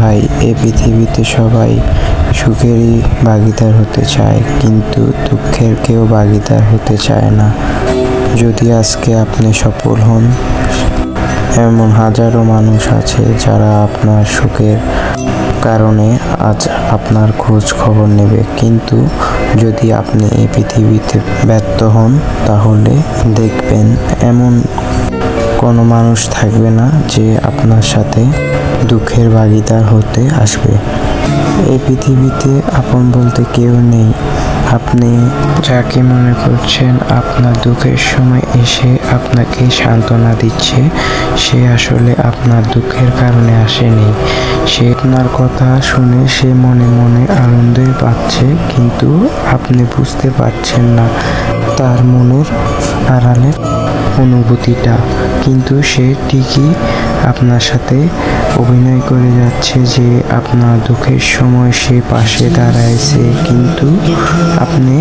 ভাই, এ পৃথিবীতে সবাই সুখেরই ভাগিদার হতে চায়, কিন্তু দুঃখের কেউ ভাগিদার হতে চায় না। যদি আজকে আপনি সফল হন, এমন হাজারো মানুষ আছে যারা আপনার সুখের কারণে আজ আপনার খোঁজ খবর নেবে। কিন্তু যদি আপনি এই পৃথিবীতে ব্যর্থ হন, তাহলে দেখবেন এমন কোনো মানুষ থাকবে না যে আপনার সাথে দুঃখের ভাগিদার হতে আসবে। এই পৃথিবীতে আপন বলতে কেউ নেই। আপনি যাকে মনে করছেন আপনার দুঃখের সময় এসে আপনাকে সান্ত্বনা দিচ্ছে, সে আসলে আপনার দুঃখের কারণে আসেনি। সে আপনার কথা শুনে সে মনে মনে আনন্দে পাচ্ছে, কিন্তু আপনি বুঝতে পারছেন না তার মনের আড়ালে। অনুভূতিটা। কিন্তু সে ঠিকই আপনার সাথে অভিনয় করে যাচ্ছে যে আপনার দুঃখের সময় সে পাশে দাঁড়াইছে। কিন্তু আপনি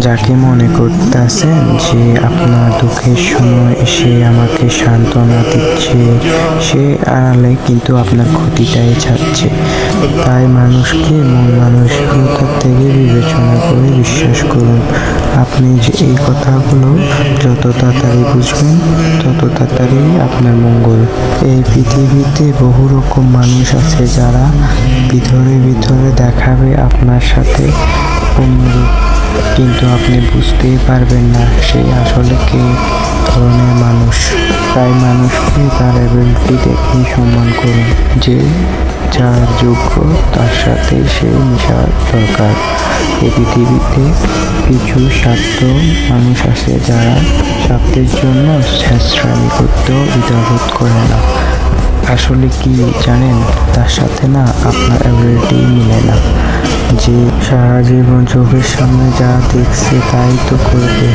যাকে মনে করতেছেন যে আপনার দুঃখের সময় সে আমাকে সান্ত্বনা দিচ্ছে, সে আড়ালে কিন্তু আপনার ক্ষতিটাই চাচ্ছে তাই মানুষকে মন মানসিকতার থেকে বিবেচনা করে বিশ্বাস করুন। আপনি যে এই কথাগুলো যত তাড়াতাড়ি বুঝবেন, তত তাড়াতাড়ি আপনার মঙ্গল। এই পৃথিবীতে বহু রকম মানুষ আছে যারা ভিতরে ভিতরে দেখাবে আপনার সাথে অন্যরূপ। কিন্তু আপনি বুঝতেই পারবেন না সে আসলে কে ধরনের মানুষ। তাই মানুষকে তার অ্যাবিলিটি দেখেই সম্মান করুন। যে যার যোগ্য, তার সাথে সে মিশা দরকার। এই পৃথিবীতে কিছু স্বার্থ মানুষ আছে যারা স্বার্থের জন্য শেষরামি করতেও দ্বিধাবোধ করে না। আসলে কি জানেন? তার সাথে না আপনার অ্যাবিলিটি মিলে না। যে সারা জীবন চোখের সামনে যা দেখছে তাই তো করবে।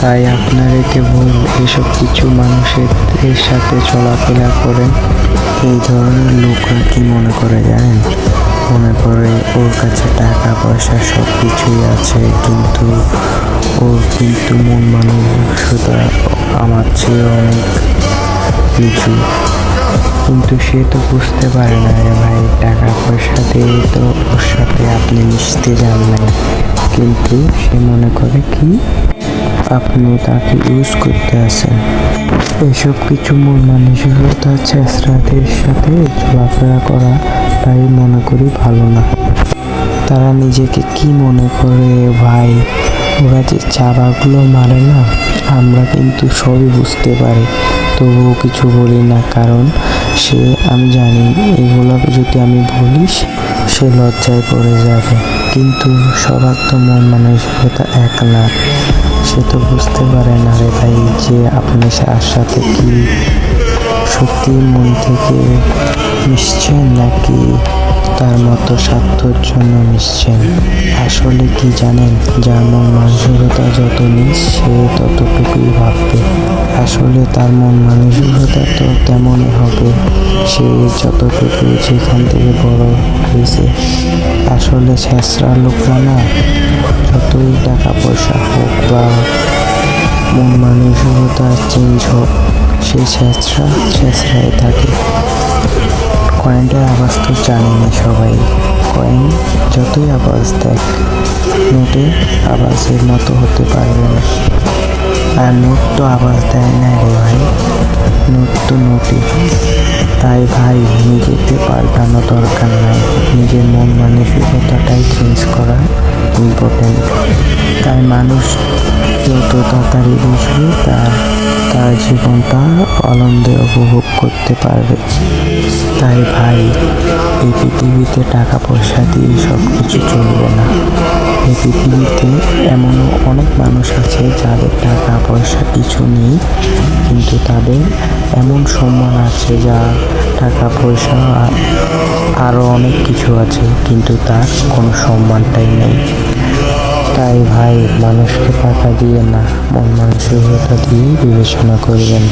তাই আপনারা কেবল এসব কিছু মানুষের সাথে চলাফেরা করেন। এই ধরনের লোকরা কি মনে করে জানেন? মনে করে ওর কাছে টাকা, পয়সা সব কিছুই আছে, কিন্তু ওর কিন্তু মন মানসিকতা আমার চেয়ে অনেক নিচু কিন্তু সে তো বুঝতে পারে না রে ভাই, টাকা, পয়সা দিয়ে তো ওর সাথে আপনি মিশতে যান নাই। কিন্তু সে মনে করে কি? আপনি তাকে ইউজ করতে আসেন এসব কিছু মন মানসিকতা, চেষ্টাদের সাথে চলাফেরা করা তাই মনে করি ভালো না। তারা নিজেকে কি মনে করে, ভাই? ওরা যে চাবাগুলো মারে না, আমরা কিন্তু সবই বুঝতে পারি। তবুও কিছু বলি না, কারণ সে, আমি জানি, এগুলো যদি আমি বলি সে লজ্জায় পড়ে যাবে। কিন্তু সবার তো মন মানসিকতা এক না। সে তো বুঝতে পারে না রে ভাই যে আপনি তার সাথে কি সত্যি মন থেকে মিশছেন নাকি তার মতো স্বার্থর জন্য মিশছেন? আসলে কি জানেন, যার মন মানসিকতা যত নিস সে ততটুকুই ভাববে। আসলে তার মন মানসিকতা তো তেমনই হবে, সে যতটুকু যেখান থেকে বড় হয়েছে। আসলে শেষরা লোকরা না যতই টাকা পয়সা হোক বা মন মানসিকতা চেঞ্জ হোক, সেই ছেঁচড়া ছেঁচড়াই থাকে। কয়েনটার আওয়াজ তো জানি না সবাই। কয়েন যতই আওয়াজ দেখ, নোটে আওয়াজের মতো হতে পারবে না। আর নোট তো আওয়াজ দেয় না রে ভাই, নোট তো নোটই। তাই ভাই নিজেকে পাল্টানো দরকার নাই। নিজের মন মানসিকতাটাই চেঞ্জ করা ইম্পর্টেন্ট তাই মানুষ যত তাড়াতাড়ি বুঝবে তার তার জীবনটা আনন্দে উপভোগ করতে পারবে। তাই ভাই, এই পৃথিবীতে টাকা পয়সা দিয়ে সব কিছু চলবে না। এই পৃথিবীতে এমনও অনেক মানুষ আছে যাদের টাকা পয়সা কিছু নেই। কিন্তু তাদের এমন সম্মান আছে যা টাকা, পয়সা আর- আরও অনেক কিছু আছে, কিন্তু তার কোনো সম্মানটাই নেই। তাই ভাই, মানুষকে টাকা দিয়ে না, মন মানসিকতা দিয়ে বিবেচনা করবেন।